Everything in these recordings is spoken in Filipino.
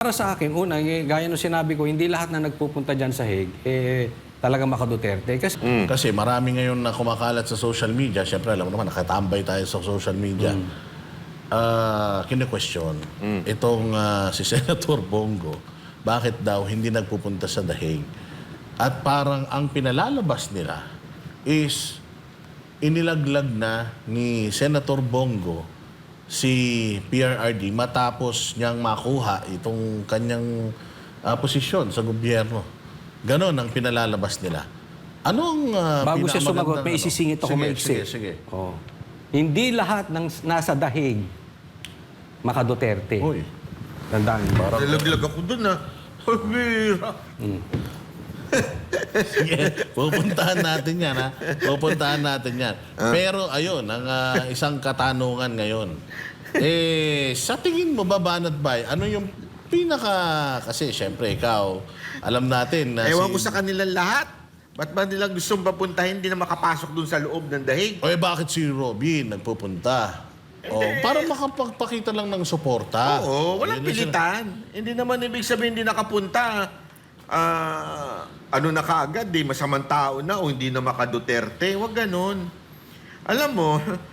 Para sa akin, una, eh, gaya ng sinabi ko, hindi lahat na nagpupunta dyan sa Hague, eh, talaga makaduterte. Kasi Kasi marami ngayon na kumakalat sa social media. Siyempre, alam mo naman, nakatambay tayo sa social media. Ah, kine-question itong ah, si Senator Bongo, bakit daw hindi nagpupunta sa The Hague? At parang ang pinalalabas nila is inilaglag na ni Senator Bongo si PRRD matapos niyang makuha itong kanyang ah, posisyon sa gobyerno. Ganon ang pinalalabas nila. Anong ah, bago siya sumagot, may ano? isisingit ako Sige, maiksi. Sige, sige. Oh. Hindi lahat ng nasa dahig makaduterte. Uy, Tandaan. Nalaglag ako dun ah. Pabira. sige, pupuntahan natin yan, ha? Pupuntahan natin yan. Pero ayun, ang ah, isang katanungan ngayon. Eh, sa tingin mo ba, Banat Bay, ano yung pinaka... Kasi, syempre, ikaw, alam natin na Ewan si... ko sa kanilang lahat. Ba't ba nila gustong papuntahin, hindi na makapasok dun sa loob ng dahig? O eh, bakit si Robin nagpupunta? Oh, para makapagpakita lang ng suporta. Oo, walang pilitan. Hindi naman ibig sabihin hindi nakapunta. Ah, ano na kaagad, di masamang tao na o hindi na makaduterte. Huwag ganun. Alam mo,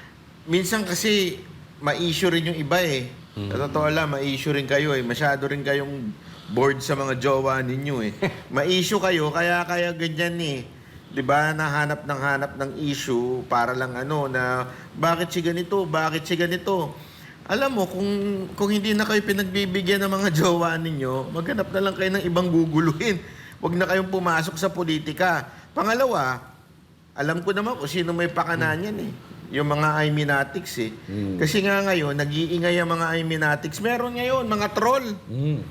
minsan kasi ma-issue rin yung iba eh. Hmm. Sa totoo lang, ma-issue rin kayo eh. Masyado rin kayong bored sa mga jowa ninyo eh. ma-issue kayo, kaya kaya ganyan eh. 'Di ba? Nahanap ng hanap ng issue para lang ano na bakit si ganito, bakit si ganito. Alam mo, kung, kung hindi na kayo pinagbibigyan ng mga jowa ninyo, maghanap na lang kayo ng ibang guguluhin. Huwag na kayong pumasok sa politika. Pangalawa, alam ko naman kung sino may pakananan yan eh. Yung mga Iminatics eh. Kasi nga ngayon, nag-iingay ang mga Iminatics. Meron ngayon, mga troll.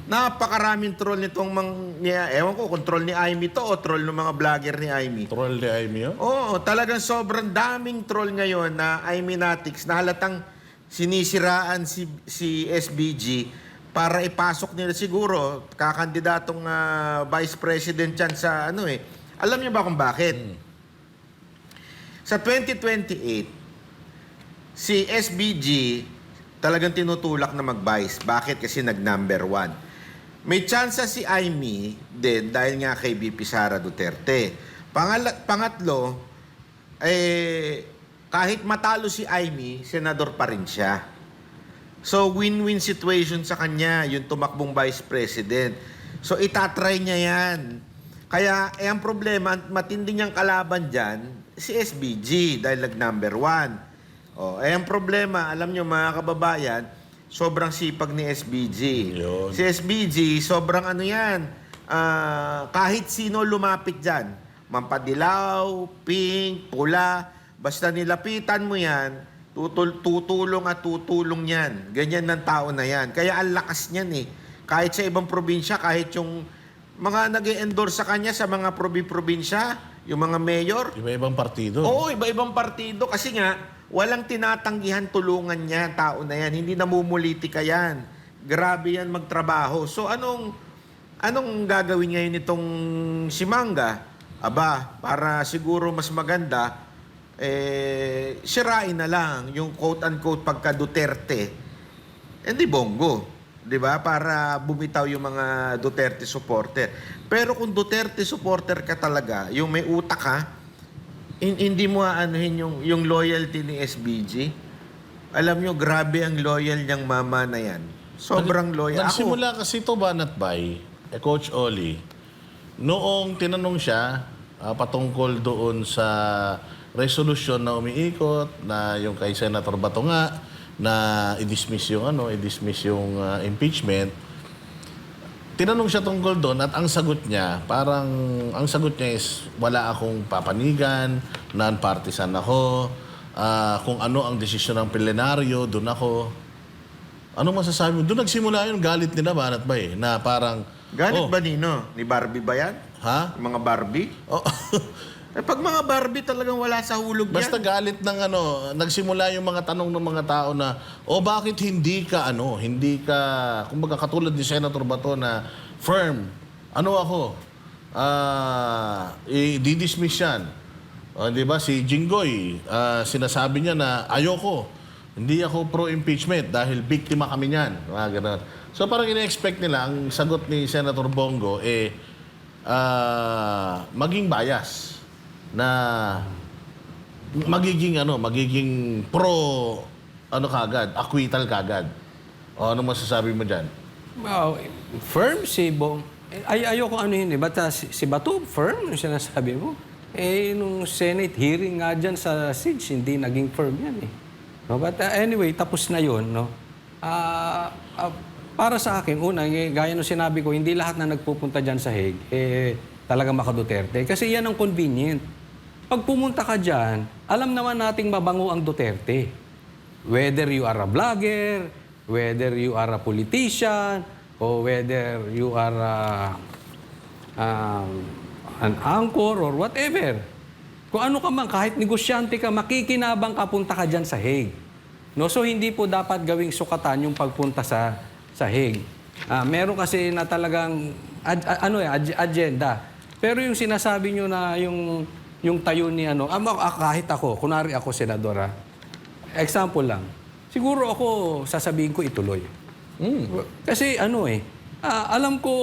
Napakaraming troll nitong. Niya, ewan ko kung troll ni Aimee to o troll ng mga vlogger ni Aimee. Troll ni Aimee yun? Oo, talagang sobrang daming troll ngayon na Iminatics na halatang sinisiraan si, si SBG para ipasok nila siguro kakandidatong ah, vice president yan sa ano eh. Alam niyo ba kung bakit? Sa 2028, si SBG talagang tinutulak na mag-vice. Bakit? Kasi nag-number one. May chance si Aimee din dahil nga kay BP Sara Duterte. Pangala- pangatlo, eh, kahit matalo si Aimee, senador pa rin siya. So, win-win situation sa kanya, yung tumakbong vice president. So, itatry niya yan. Kaya, eh, ang problema, matindi niyang kalaban dyan, si SBG, dahil nag-number one. Oh, eh, ang problema, alam niyo mga kababayan, sobrang sipag ni SBG. Yun. Si SBG, sobrang ano yan, ah, kahit sino lumapit dyan, mampadilaw, pink, pula, basta nilapitan mo yan, tutul tutulong at tutulong yan. Ganyan ng tao na yan. Kaya ang lakas niyan eh. Kahit sa ibang probinsya, kahit yung mga nag endorse sa kanya sa mga probi-probinsya, yung mga mayor, Iba-ibang partido. Oo, iba-ibang partido. Kasi nga, walang tinatanggihan tulungan niya, tao na yan. Hindi namumulitika yan. Grabe yan magtrabaho. So, anong anong gagawin ngayon itong si Manga? Aba, para siguro mas maganda, eh, sirain na lang yung quote-unquote pagka-Duterte. Hindi bongo. 'di ba? Para bumitaw yung mga Duterte supporter. Pero kung Duterte supporter ka talaga, yung may utak ka, hin- hindi mo aanuhin yung, yung loyalty ni SBG. Alam nyo, grabe ang loyal niyang mama na yan. Sobrang loyal. Ako, Nagsimula kasi ito, Banat Bay, eh, Coach Oli, noong tinanong siya ah, patungkol doon sa resolution na umiikot, na yung kay Senator Bato nga, na i-dismiss yung, ano, i-dismiss yung ah, impeachment, tinanong siya tungkol doon at ang sagot niya, parang ang sagot niya is wala akong papanigan, non-partisan ako, ah, kung ano ang desisyon ng plenaryo, doon ako. Ano masasabi mo? Doon nagsimula yung galit nila, Banat ba eh, na parang, galit oh, ba Nino? Ni Barbie ba yan? Ha? Yung mga Barbie? Oh, Eh, pag mga Barbie talagang wala sa hulog basta yan. galit ng ano, nagsimula yung mga tanong ng mga tao na, o bakit hindi ka ano, hindi ka, kumbaga katulad ni Senator Bato na firm, ano ako, ah, i-dismiss yan. O, di ba, si Jinggoy, ah, sinasabi niya na ayoko. Hindi ako pro-impeachment dahil biktima kami niyan. Mga ganun. So parang ina-expect nila, ang sagot ni Senator Bongo, eh, ah, maging bias na magiging ano, magiging pro ano kagad, acquittal kagad. O ano masasabi mo diyan? Wow, firm si Bong. Ay, ayoko ano yun eh. Ba't ah, si, si Bato, firm yung sinasabi mo? Eh, nung Senate hearing nga dyan sa SIDS, hindi naging firm yan eh. No, but ah, anyway, tapos na yun, no? Ah, ah, para sa akin, una, eh, gaya nung sinabi ko, hindi lahat na nagpupunta dyan sa Hague, eh, talaga maka-Duterte. Kasi yan ang convenient. Pag pumunta ka dyan, alam naman nating mabango ang Duterte. Whether you are a vlogger, whether you are a politician, o whether you are a, um, an anchor or whatever. Kung ano ka man, kahit negosyante ka, makikinabang ka, punta ka dyan sa Hague. No? So, hindi po dapat gawing sukatan yung pagpunta sa, sa Hague. Ah, meron kasi na talagang ad- a- ano, eh, ag- agenda. Pero yung sinasabi nyo na yung, yung tayo ni ano, ah, ah, kahit ako, kunwari ako, senadora, example lang, siguro ako sasabihin ko ituloy. Kasi ano eh, ah, alam ko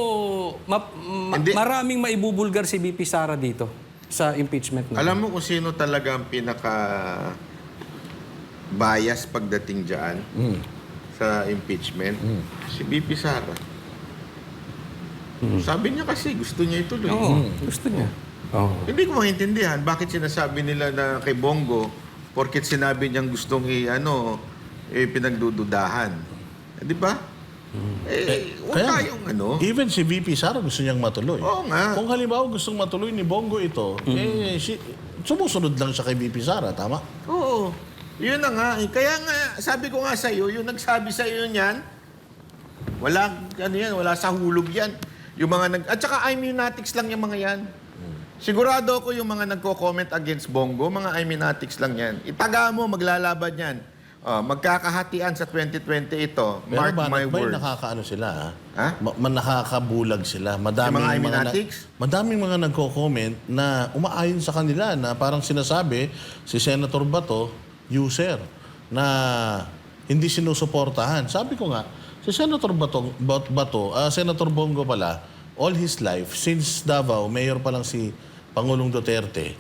ma- ma- Hindi. maraming maibubulgar si BP Sara dito sa impeachment na. Alam mo kung sino talaga ang pinaka bias pagdating dyan sa impeachment? Si BP Sara. Sabi niya kasi gusto niya ituloy. Oo, gusto niya. Oo. Hindi ko maintindihan bakit sinasabi nila na kay Bongo porket sinabi niyang gustong i ano eh, pinagdududahan. Eh, di ba? Eh, huwag kaya nga. tayong ano. Even si VP Sara gusto niyang matuloy. Oo nga. Kung halimbawa gustong matuloy ni Bongo ito, eh, si, sumusunod lang siya kay VP Sara, tama? Oo. Yun na nga. eh. Kaya nga, sabi ko nga sa iyo, yung nagsabi sa iyo niyan, wala, ano yan, wala sa hulog yan. Yung mga nag... At saka Imunatics lang yung mga yan. Sigurado ako yung mga nagko-comment against Bongo, mga Imunatics lang yan. Itaga mo, maglalaban yan. Oh, magkakahatian sa 2020 ito. Pero Mark ba, my ba words. nakakaano sila, ha? Ha? Ma- ma- nakakabulag sila. Madaming Yung mga na- Illuminatics? madaming mga nagko-comment na umaayon sa kanila na parang sinasabi si Senator Bato, user, na hindi sinusuportahan. Sabi ko nga, si Senator Bato, Bat- Bato ah, Senator Bongo pala, all his life, since Davao, mayor pa lang si Pangulong Duterte,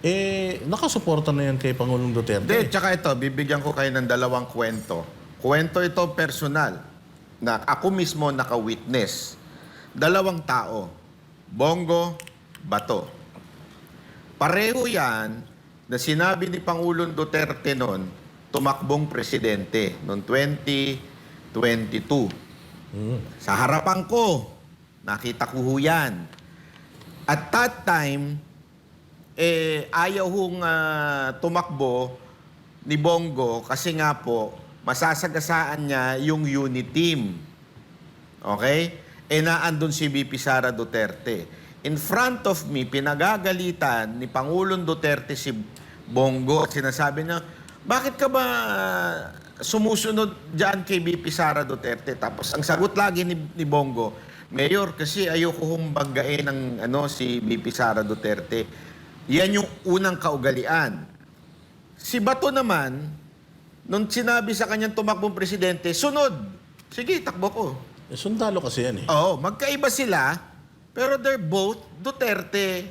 eh, nakasuporta na yan kay Pangulong Duterte. Hindi, tsaka ito, bibigyan ko kayo ng dalawang kwento. Kwento ito personal na ako mismo naka-witness. Dalawang tao, Bongo, Bato. Pareho yan na sinabi ni Pangulong Duterte noon, tumakbong presidente noong 2022. Sa harapan ko, nakita ko ho yan. At that time, eh, ayaw hong ah, tumakbo ni Bongo kasi nga po, masasagasaan niya yung unit team. Okay? E naandun si VP Sara Duterte. In front of me, pinagagalitan ni Pangulong Duterte si Bongo at sinasabi niya, bakit ka ba sumusunod dyan kay VP Sara Duterte? Tapos ang sagot lagi ni, ni Bongo, Mayor, kasi ayoko hong banggain ng ano, si VP Sara Duterte. Yan yung unang kaugalian. Si Bato naman, nung sinabi sa kanyang tumakbong presidente, sunod. Sige, takbo ko. Eh, sundalo kasi yan eh. Oo, magkaiba sila, pero they're both Duterte,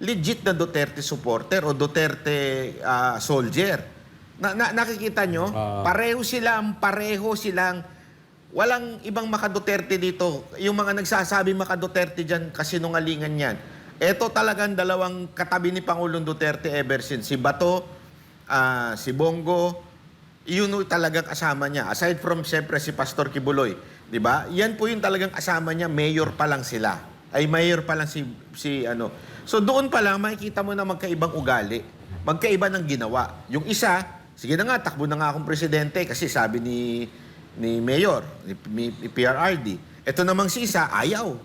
legit na Duterte supporter o Duterte ah, soldier. Na, na- nakikita nyo? Ah. pareho silang, pareho silang, walang ibang maka-Duterte dito. Yung mga nagsasabi maka-Duterte dyan, kasinungalingan yan. Ito talagang dalawang katabi ni Pangulong Duterte ever since. Si Bato, ah, si Bongo, yun yung talagang kasama niya. Aside from, siyempre, si Pastor Kibuloy. Di ba? Yan po yung talagang kasama niya. Mayor pa lang sila. Ay, mayor pa lang si, si ano. So, doon pa lang, makikita mo na magkaibang ugali. Magkaiba ng ginawa. Yung isa, sige na nga, takbo na nga akong presidente kasi sabi ni, ni Mayor, ni, ni, PRRD. Ito namang si isa, ayaw.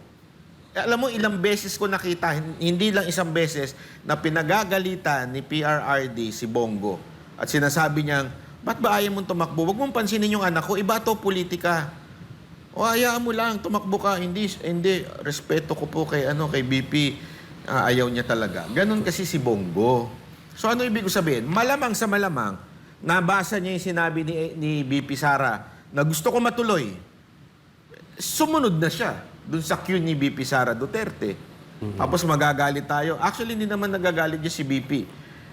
Eh, Alam mo, ilang beses ko nakita, hin- hindi lang isang beses, na pinagagalitan ni PRRD si Bongo. At sinasabi niyang, ba't ba ayaw mong tumakbo? Huwag mong pansinin yung anak ko, iba to politika. O hayaan mo lang, tumakbo ka. Hindi, hindi, respeto ko po kay, ano, kay BP. Ah, ayaw niya talaga. Ganon kasi si Bongo. So ano ibig sabihin? Malamang sa malamang, nabasa niya yung sinabi ni, ni BP Sara na gusto ko matuloy, sumunod na siya dun sa cue ni BP Sara Duterte. Tapos magagalit tayo. Actually, hindi naman nagagalit niya si BP.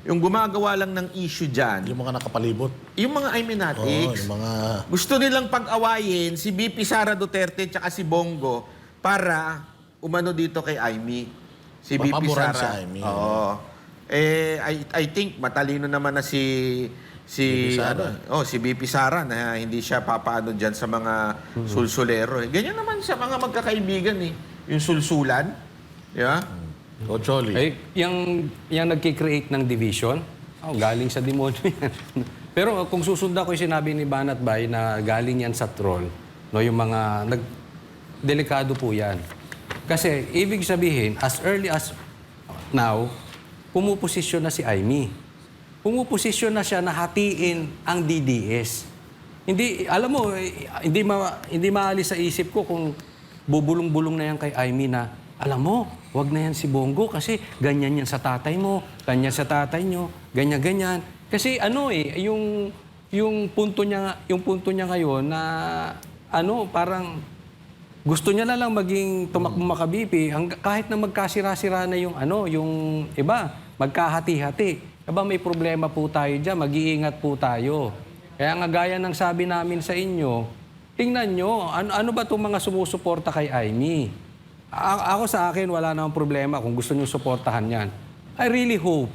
Yung gumagawa lang ng issue dyan, Yung mga nakapalibot. yung mga Oo, Iminatics, yung mga... gusto nilang pag-awayin si BP Sara Duterte tsaka si Bongo para umano dito kay Aimee. Si BP Papaboran Sara. si Aimee. Oo. Eh, I, I think matalino naman na si si BP Sara. ano, oh, si BP Sara na hindi siya papaano diyan sa mga Hmm. sulsulero. Eh. Ganyan naman sa mga magkakaibigan eh. Yung sulsulan. Di ba? Coach Oli. Eh, yung, yung nagkikreate ng division, oh, galing sa demonyo yan. Pero kung susundan ko yung sinabi ni Banat Bay na galing yan sa troll, no, yung mga, nag, delikado po yan. Kasi, ibig sabihin, as early as now, pumuposisyon na si Aimee. Pumuposisyon na siya na hatiin ang DDS. Hindi, alam mo, eh, hindi, ma, hindi maalis sa isip ko kung bubulong-bulong na yan kay Aimee na, alam mo, wag na yan si Bongo kasi ganyan yan sa tatay mo, ganyan sa tatay nyo, ganyan-ganyan. Kasi ano eh, yung, yung punto niya, yung punto niya ngayon na ano, parang gusto niya na lang maging tumakbo makabipi hang, kahit na magkasira-sira na yung ano, yung iba, magkahati-hati. Aba may problema po tayo diyan, mag-iingat po tayo. Kaya nga gaya ng sabi namin sa inyo, tingnan nyo, ano, ano ba itong mga sumusuporta kay Aimee? A- ako sa akin, wala namang problema kung gusto nyo suportahan yan. I really hope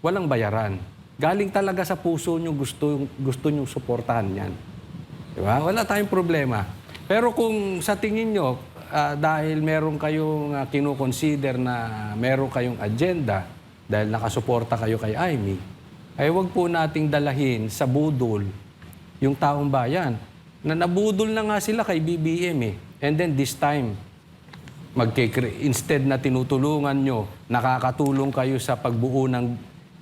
walang bayaran. Galing talaga sa puso nyo gusto, gusto nyo suportahan yan. Di ba? Wala tayong problema. Pero kung sa tingin nyo, ah, dahil meron kayong uh, kinukonsider na meron kayong agenda, dahil nakasuporta kayo kay Aimee, ay wag po nating dalahin sa budol yung taong bayan. Na nabudol na nga sila kay BBM eh. And then this time, magkikre instead na tinutulungan nyo, nakakatulong kayo sa pagbuo ng,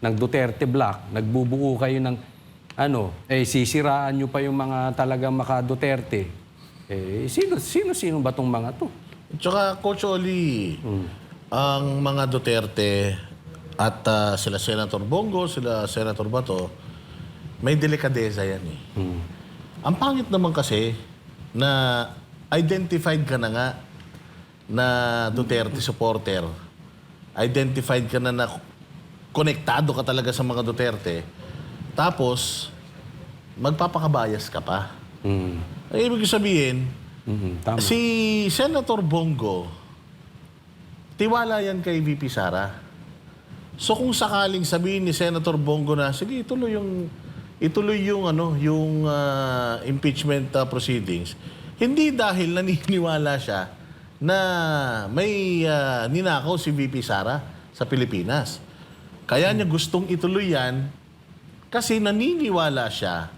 ng Duterte Block, nagbubuo kayo ng ano, eh sisiraan nyo pa yung mga talagang maka Duterte. Eh, sino, sino, sino ba tong mga to? Tsaka, Coach Oli, ang mga Duterte at ah, sila Senator Bongo, sila Senator Bato, may delikadeza yan eh. Ang pangit naman kasi na identified ka na nga na Duterte supporter, identified ka na na konektado ka talaga sa mga Duterte, tapos magpapakabayas ka pa. Mm. Ang ibig sabihin, Mhm, tama. Si Senator Bongo, tiwala yan kay VP Sara. So kung sakaling sabihin ni Senator Bongo na, sige, ituloy yung ituloy yung ano, yung ah, impeachment ah, proceedings. Hindi dahil naniniwala siya na may ah, ninakaw si VP Sara sa Pilipinas. Kaya niya gustong ituloy yan kasi naniniwala siya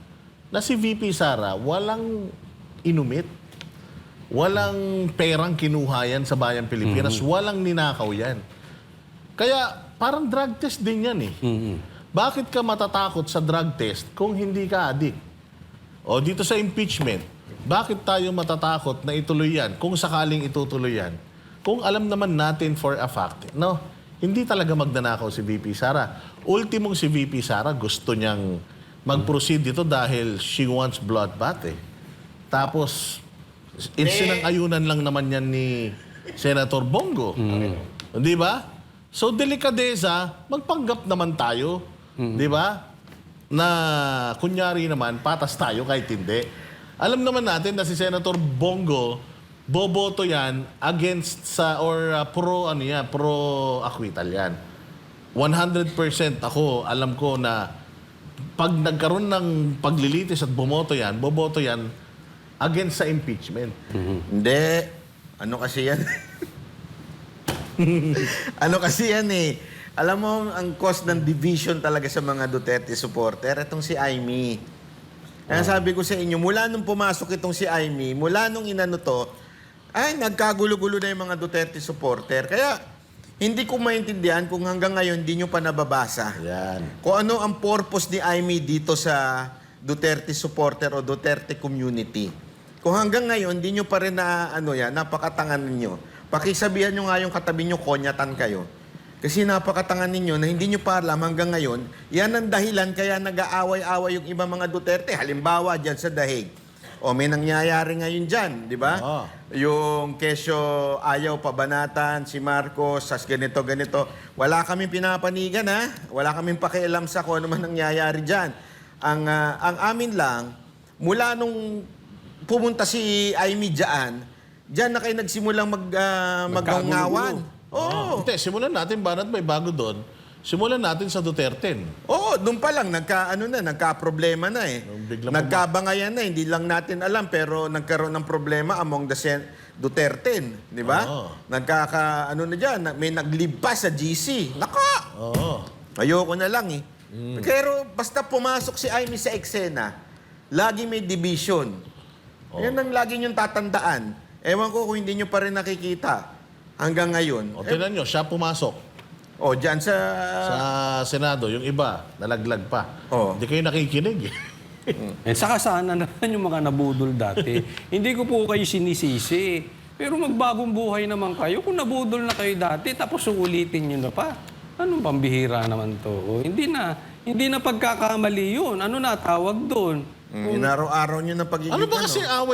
na si VP Sara walang inumit. Walang perang kinuha yan sa bayang Pilipinas. Walang ninakaw yan. Kaya parang drug test din yan eh. Bakit ka matatakot sa drug test kung hindi ka adik? O dito sa impeachment, bakit tayo matatakot na ituloy yan kung sakaling itutuloy yan? Kung alam naman natin for a fact, no, hindi talaga magnanakaw si VP Sara. Ultimong si VP Sara gusto niyang mag-proceed dito dahil she wants bloodbath eh. Tapos, insinang ayunan lang naman yan ni Senator Bongo. Di ba? So, delikadeza, magpanggap naman tayo. Di ba? Na, kunyari naman, patas tayo kahit hindi. Alam naman natin na si Senator Bongo, boboto yan against sa, or uh, pro, ano yan, pro acquittal yan. 100% ako, alam ko na pag nagkaroon ng paglilitis at bumoto yan, boboto yan against sa impeachment. Hindi. Ano kasi yan? ano kasi yan eh? Alam mo, ang cause ng division talaga sa mga Duterte supporter, itong si Aimee. Kaya sabi ko sa inyo, mula nung pumasok itong si Aimee, mula nung inano to, ay, nagkagulo-gulo na yung mga Duterte supporter. Kaya, hindi ko maintindihan kung hanggang ngayon hindi nyo pa nababasa Yan. kung ano ang purpose ni Aimee dito sa Duterte supporter o Duterte community. Kung hanggang ngayon, hindi nyo pa rin na, ano yan, napakatangan ninyo. Pakisabihan nyo nga yung katabi nyo, konyatan kayo. Kasi napakatangan ninyo na hindi nyo pa alam hanggang ngayon, yan ang dahilan kaya nag-aaway-away yung ibang mga Duterte. Halimbawa, dyan sa Dahig. O may nangyayari ngayon dyan, di ba? Oo. Yung kesyo ayaw pabanatan, si Marcos, sas ganito, ganito. Wala kaming pinapanigan, ha? Wala kaming pakialam sa kung ano man nangyayari dyan. Ang, ah, ang amin lang, mula nung pumunta si Amy dyan, dyan na kayo nagsimulang mag, uh, magngawan. Oo. Hindi, simulan natin, banat may bago doon. Simulan natin sa Duterte. Oo, doon pa lang nagka ano na, nagka-problema na eh. Biglang Nagkabangayan na, hindi lang natin alam pero nagkaroon ng problema among the sen- Duterte, di ba? Oo. Nagkaka ano na diyan, may naglive pa sa GC. Naka. Oo. Ayoko na lang eh. Mm. Pero basta pumasok si Amy sa eksena, lagi may division. Oh. Yan ang lagi niyong tatandaan. Ewan ko kung hindi niyo pa rin nakikita hanggang ngayon. O, tinan nyo, siya pumasok O, dyan sa... sa Senado. Yung iba, nalaglag pa. Oo. Hindi kayo nakikinig. eh. Eh, saka sana naman yung mga nabudol dati. Hindi ko po kayo sinisisi. Pero magbagong buhay naman kayo. Kung nabudol na kayo dati, tapos uulitin nyo na pa. Anong pambihira naman to? O, hindi na. Hindi na pagkakamali yun. Ano na tawag doon? Mm, inaraw-araw niyo ng pagiging ano ba kasi away